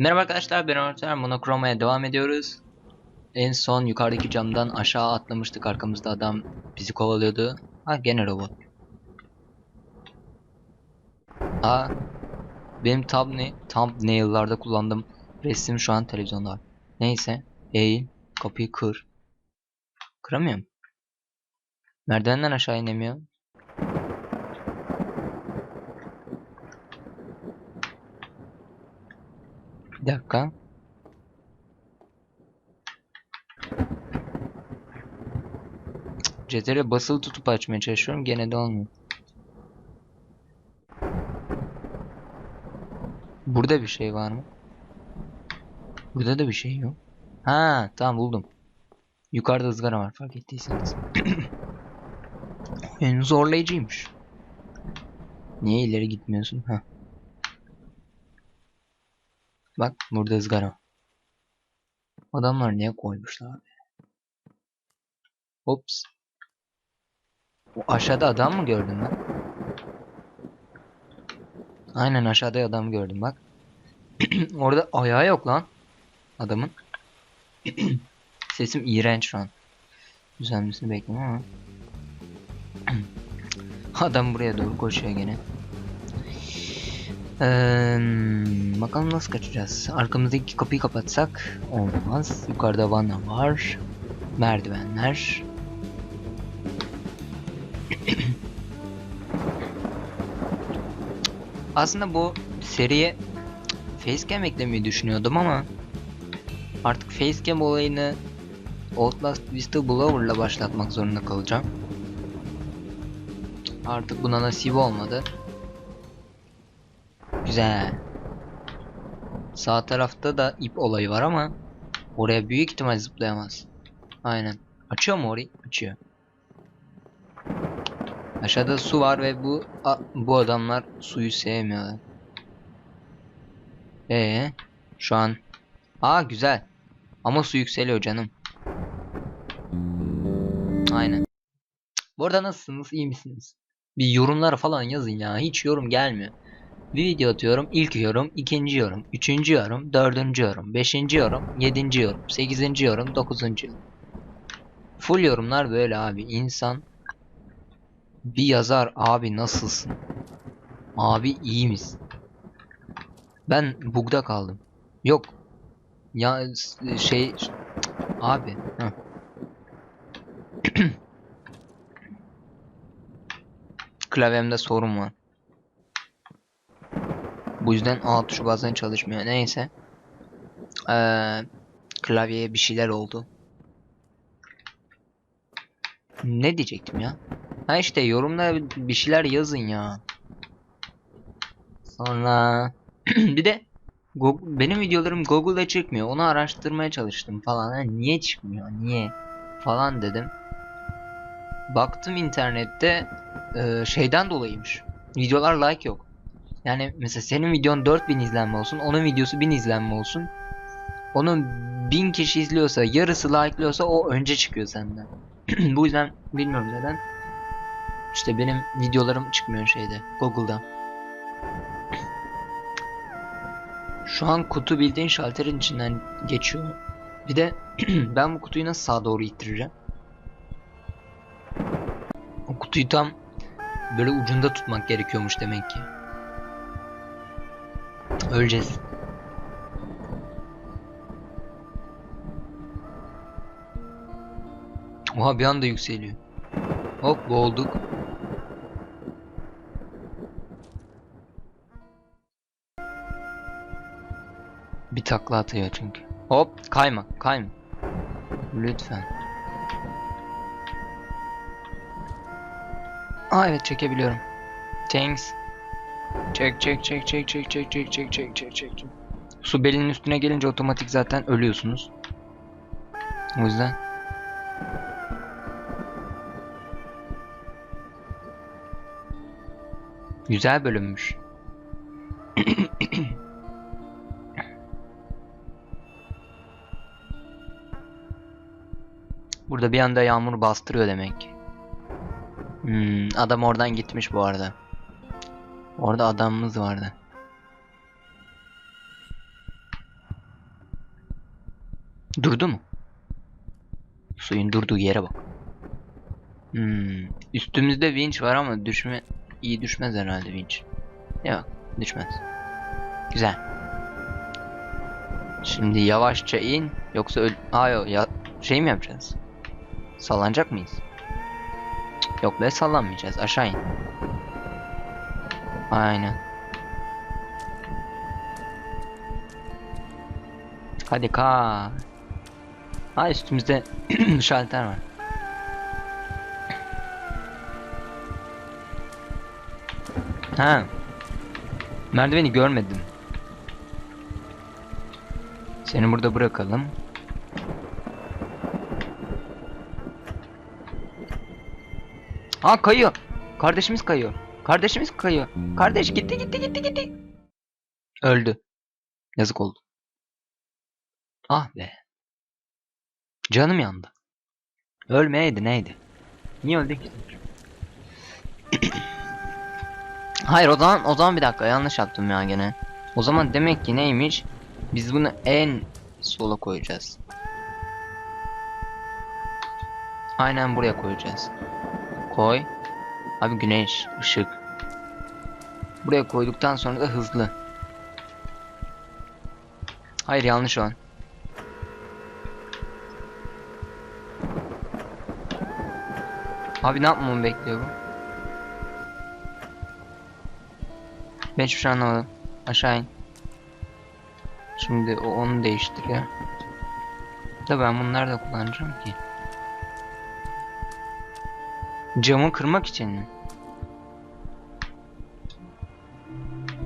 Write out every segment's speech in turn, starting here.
Merhaba arkadaşlar ben Orter Monokroma'ya devam ediyoruz. En son yukarıdaki camdan aşağı atlamıştık arkamızda adam bizi kovalıyordu. Ha gene robot. Ha benim thumbnail, thumbnail'larda kullandığım resim şu an televizyonda. Neyse eğil kapıyı kır. Kıramıyorum. Merdivenden aşağı inemiyor. Bir dakika. CTRL basılı tutup açmaya çalışıyorum. Gene de olmuyor. Burada bir şey var mı? Burada da bir şey yok. Ha, tamam buldum. Yukarıda ızgara var fark ettiyseniz. En zorlayıcıymış. Niye ileri gitmiyorsun? Ha. Bak burada ızgara. Adamlar niye koymuşlar be? Ops. O aşağıda adam mı gördün lan? Aynen aşağıda adam gördüm bak. Orada ayağı yok lan. Adamın. Sesim iğrenç şu an. Düzelmesini bekliyorum ama. Adam buraya doğru koşuyor gene. Eee, bakalım nasıl kaçacağız? Arkamızdaki kapıyı kapatsak olmaz. Yukarıda vana var. Merdivenler. Aslında bu seriye facecam eklemeyi düşünüyordum ama artık facecam olayını Outlast Whistleblower'la başlatmak zorunda kalacağım. Artık buna nasip olmadı. Güzel. Sağ tarafta da ip olayı var ama oraya büyük ihtimal zıplayamaz. Aynen. Açıyor mu orayı? Açıyor. Aşağıda su var ve bu a- bu adamlar suyu sevmiyorlar. Ee, şu an Aa güzel. Ama su yükseliyor canım. Aynen. Bu arada nasılsınız? İyi misiniz? Bir yorumlar falan yazın ya. Hiç yorum gelmiyor. Bir video atıyorum. İlk yorum, ikinci yorum, üçüncü yorum, dördüncü yorum, beşinci yorum, yedinci yorum, sekizinci yorum, dokuzuncu yorum. Full yorumlar böyle abi. İnsan bir yazar abi nasılsın? Abi iyi misin? Ben bugda kaldım. Yok. Ya şey abi. Klavyemde sorun var. Bu yüzden A tuşu bazen çalışmıyor. Neyse. Ee, klavyeye bir şeyler oldu. Ne diyecektim ya? Ha işte yorumlara bir şeyler yazın ya. Sonra bir de Go- benim videolarım Google'da çıkmıyor. Onu araştırmaya çalıştım falan. Ha, niye çıkmıyor? Niye? Falan dedim. Baktım internette e, şeyden dolayıymış. Videolar like yok. Yani mesela senin videon 4000 izlenme olsun, onun videosu 1000 izlenme olsun. Onun 1000 kişi izliyorsa, yarısı like'lıyorsa o önce çıkıyor senden. Bu yüzden bilmiyorum neden. İşte benim videolarım çıkmıyor şeyde, Google'da. Şu an kutu bildiğin şalterin içinden geçiyor. Bir de ben bu kutuyu nasıl sağa doğru ittireceğim? O kutuyu tam böyle ucunda tutmak gerekiyormuş demek ki. Öleceğiz. Oha bir anda yükseliyor. Hop boğulduk. Bir takla atıyor çünkü. Hop kayma kayma. Lütfen. Aa evet çekebiliyorum. Thanks. Çek çek çek çek çek çek çek çek çek çek çek. Su belinin üstüne gelince otomatik zaten ölüyorsunuz. O yüzden. Güzel bölünmüş. Burada bir anda yağmur bastırıyor demek. Hmm, adam oradan gitmiş bu arada. Orada adamımız vardı. Durdu mu? Suyun durduğu yere bak. Hmm. Üstümüzde vinç var ama düşme iyi düşmez herhalde vinç. Yok, düşmez. Güzel. Şimdi yavaşça in yoksa öl Aa yok ya şey mi yapacağız? Sallanacak mıyız? Yok be sallanmayacağız. Aşağı in. Aynen. Hadi ka. Ha üstümüzde şalter var. Ha. Merdiveni görmedim. Seni burada bırakalım. Ha kayıyor. Kardeşimiz kayıyor. Kardeşimiz kayıyor. Kardeş gitti gitti gitti gitti. Öldü. Yazık oldu. Ah be. Canım yandı. Ölmeyeydi neydi? Niye öldü ki? Hayır o zaman o zaman bir dakika yanlış yaptım ya gene. O zaman demek ki neymiş? Biz bunu en sola koyacağız. Aynen buraya koyacağız. Koy. Abi güneş, ışık. Buraya koyduktan sonra da hızlı. Hayır yanlış o. Abi ne yapmamı bekliyor bu? Ben hiçbir şey anlamadım. Aşağı in. Şimdi o onu değiştiriyor. Da ben bunları da kullanacağım ki. Camı kırmak için mi?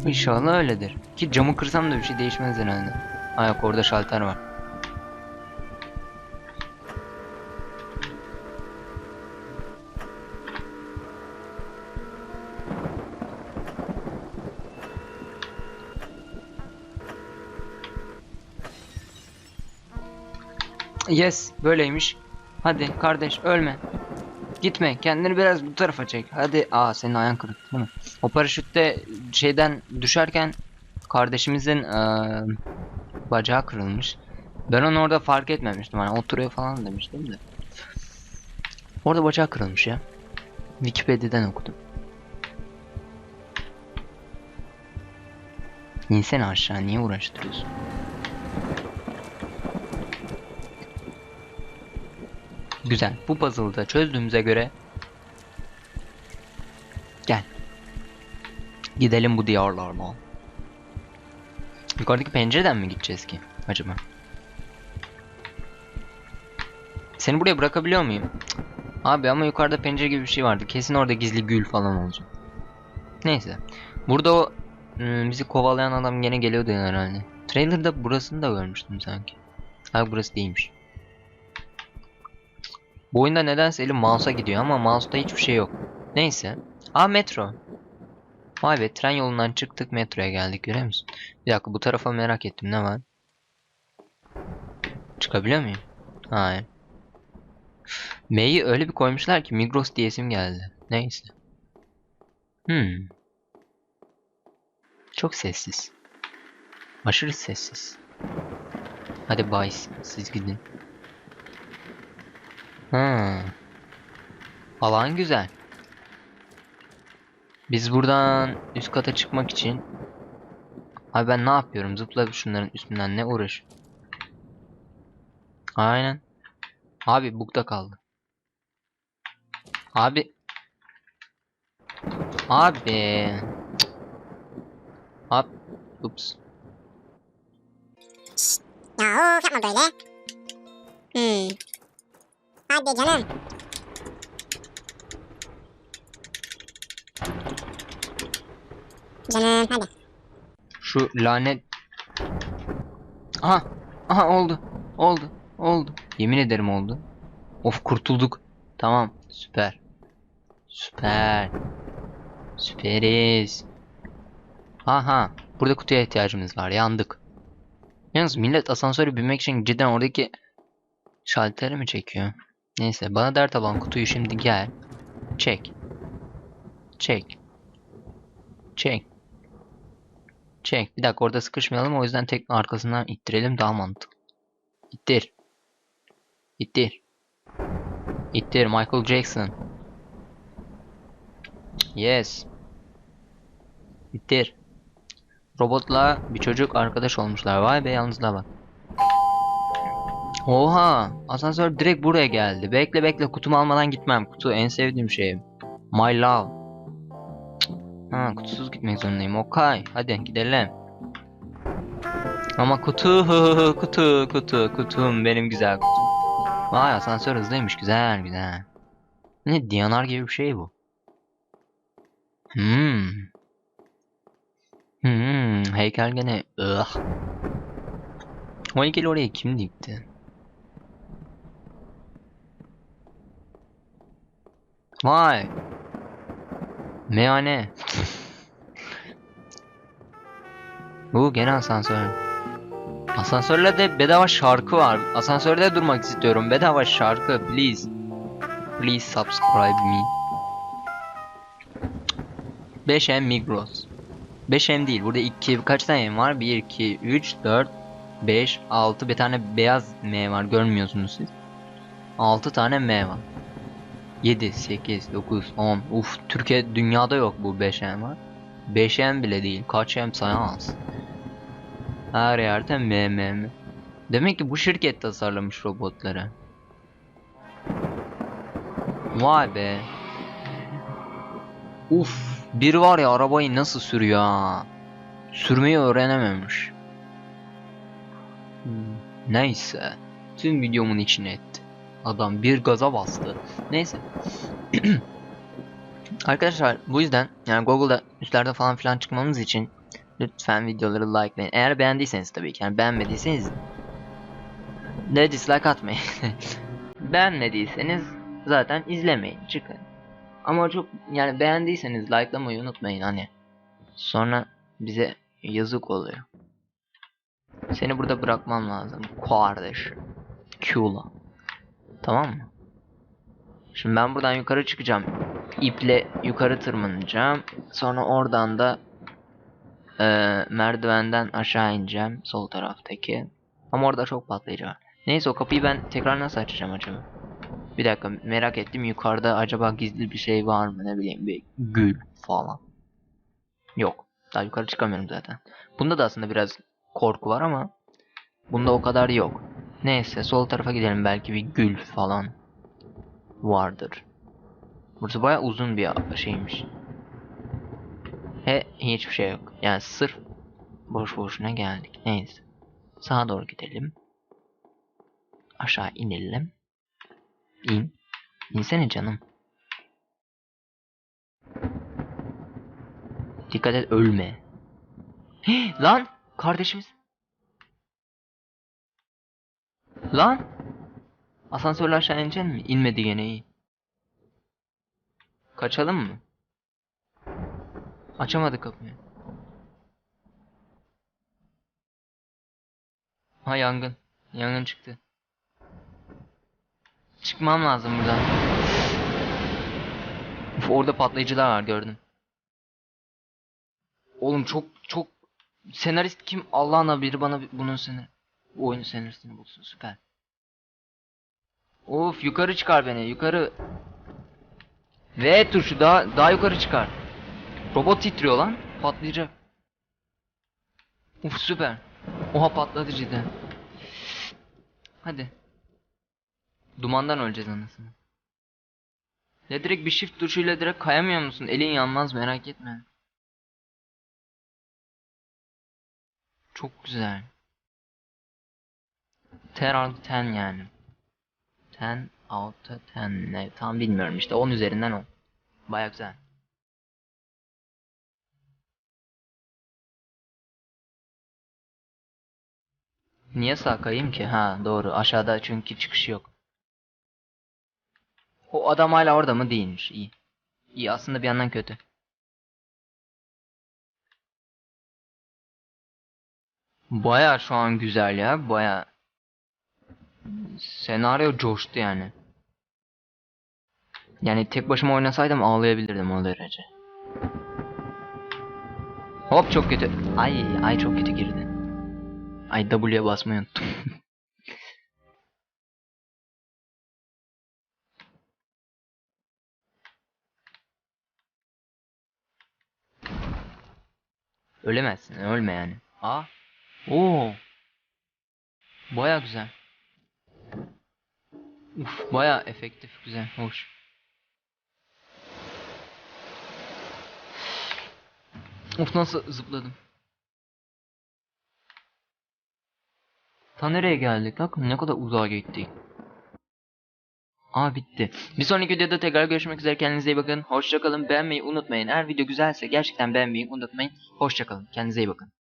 İnşallah öyledir. Ki camı kırsam da bir şey değişmez herhalde. Ha yok orada şalter var. Yes, böyleymiş. Hadi kardeş ölme. Gitme, kendini biraz bu tarafa çek. Hadi, aa senin ayağın kırık değil mi? O paraşütte şeyden düşerken kardeşimizin eee, bacağı kırılmış. Ben onu orada fark etmemiştim. Hani oturuyor falan demiştim de. Orada bacağı kırılmış ya. Wikipedia'dan okudum. İnsene aşağı niye uğraştırıyorsun? Güzel. Bu puzzle'ı da çözdüğümüze göre Gel. Gidelim bu diyarlarına. Yukarıdaki pencereden mi gideceğiz ki acaba? Seni buraya bırakabiliyor muyum? Abi ama yukarıda pencere gibi bir şey vardı. Kesin orada gizli gül falan olacak. Neyse. Burada o ım, bizi kovalayan adam gene geliyordu herhalde. Trailer'da burasını da görmüştüm sanki. Ha burası değilmiş. Bu oyunda nedense elim mouse'a gidiyor ama mouse'da hiçbir şey yok. Neyse. Aa metro. Vay be tren yolundan çıktık metroya geldik görüyor musun? Bir dakika bu tarafa merak ettim ne var? Çıkabiliyor muyum? Hayır. M'yi öyle bir koymuşlar ki Migros diyesim geldi. Neyse. Hmm. Çok sessiz. Aşırı sessiz. Hadi bye siz gidin. Ha. Alan güzel. Biz buradan üst kata çıkmak için Abi ben ne yapıyorum? Zıpla şunların üstünden ne uğraş? Aynen. Abi bukta kaldı. Abi. Abi. Hop. Ups. Ya of yapma böyle. Hmm. Hadi canım. Canım hadi. Şu lanet... Aha! Aha oldu. Oldu. Oldu. Yemin ederim oldu. Of kurtulduk. Tamam. Süper. Süper. Süperiz. Aha. Burada kutuya ihtiyacımız var. Yandık. Yalnız millet asansöre binmek için cidden oradaki şalteri mi çekiyor? Neyse bana dert olan kutuyu şimdi gel. Çek. Çek. Çek. Çek. Bir dakika orada sıkışmayalım o yüzden tek arkasından ittirelim daha mantıklı. İttir. İttir. İttir Michael Jackson. Yes. İttir. Robotla bir çocuk arkadaş olmuşlar. Vay be yalnızlığa bak. Oha! Asansör direkt buraya geldi. Bekle bekle kutumu almadan gitmem. Kutu en sevdiğim şeyim. My love. Cık. Ha kutusuz gitmek zorundayım. Okay. Hadi gidelim. Ama kutu kutu kutu kutum benim güzel kutum. Vay asansör hızlıymış güzel güzel. Ne Diyanar gibi bir şey bu. Hmm. Hmm, heykel gene ıh. O heykeli oraya kim dikti? Vay. Meyhane. Bu gene asansör. Asansörle de bedava şarkı var. Asansörde durmak istiyorum. Bedava şarkı please. Please subscribe me. 5M Migros. 5M değil. Burada 2 kaç tane M var? 1 2 3 4 5 6 bir tane beyaz M var. Görmüyorsunuz siz. 6 tane M var. 7 8 9 10. Uf Türkiye dünyada yok bu 5M var. 5M bile değil. Kaç M sayamaz. Her yerde M M M. Demek ki bu şirket tasarlamış robotları. Vay be. Uf, bir var ya arabayı nasıl sürüyor ha. Sürmeyi öğrenememiş. Hmm, Neyse. Tüm videomun içine etti. Adam bir gaza bastı. Neyse. Arkadaşlar bu yüzden yani Google'da üstlerde falan filan çıkmamız için lütfen videoları likelayın. Eğer beğendiyseniz tabii ki yani beğenmediyseniz de dislike atmayın. Beğenmediyseniz zaten izlemeyin çıkın. Ama çok yani beğendiyseniz likelamayı unutmayın hani. Sonra bize yazık oluyor. Seni burada bırakmam lazım kardeş. Q'la. Tamam mı? Şimdi ben buradan yukarı çıkacağım. İple yukarı tırmanacağım. Sonra oradan da eee, merdivenden aşağı ineceğim. Sol taraftaki. Ama orada çok patlayıcı. Neyse o kapıyı ben tekrar nasıl açacağım acaba? Bir dakika merak ettim yukarıda acaba gizli bir şey var mı ne bileyim bir gül falan. Yok. Daha yukarı çıkamıyorum zaten. Bunda da aslında biraz korku var ama bunda o kadar yok. Neyse sol tarafa gidelim belki bir gül falan vardır. Burası baya uzun bir şeymiş. He hiçbir şey yok. Yani sırf boş boşuna geldik. Neyse. Sağa doğru gidelim. Aşağı inelim. İn. İnsene canım. Dikkat et ölme. Hii, lan kardeşimiz. Lan. Asansörle aşağı ineceksin mi? İnmedi gene iyi. Kaçalım mı? Açamadı kapıyı. Ha yangın. Yangın çıktı. Çıkmam lazım buradan. Uf, orada patlayıcılar var gördüm. Oğlum çok çok senarist kim? Allah'ına biri bana bunun senarist bu oyunun senaristini bulsun süper. Of yukarı çıkar beni yukarı. V tuşu daha daha yukarı çıkar. Robot titriyor lan patlayacak. Uf süper. Oha patladı cidden. Hadi. Dumandan öleceğiz anasını. Ya direkt bir shift tuşuyla direkt kayamıyor musun? Elin yanmaz merak etme. Çok güzel. 10 out of 10 yani. 10 out of 10 ne tam bilmiyorum işte 10 üzerinden 10. Baya güzel. Niye sağ kayayım ki? Ha doğru aşağıda çünkü çıkış yok. O adam hala orada mı değilmiş. İyi. İyi aslında bir yandan kötü. Baya şu an güzel ya. Baya senaryo coştu yani. Yani tek başıma oynasaydım ağlayabilirdim o derece. Hop çok kötü. Ay ay çok kötü girdi. Ay W'ye basmayı unuttum. Ölemezsin ölme yani. Aa. Oo. Baya güzel. Uf baya efektif güzel. Hoş. Uf nasıl zıpladım. Ta nereye geldik? Bakın ne kadar uzağa gittik. Aa bitti. Bir sonraki videoda tekrar görüşmek üzere. Kendinize iyi bakın. Hoşçakalın. Beğenmeyi unutmayın. Eğer video güzelse gerçekten beğenmeyi unutmayın. Hoşçakalın. Kendinize iyi bakın.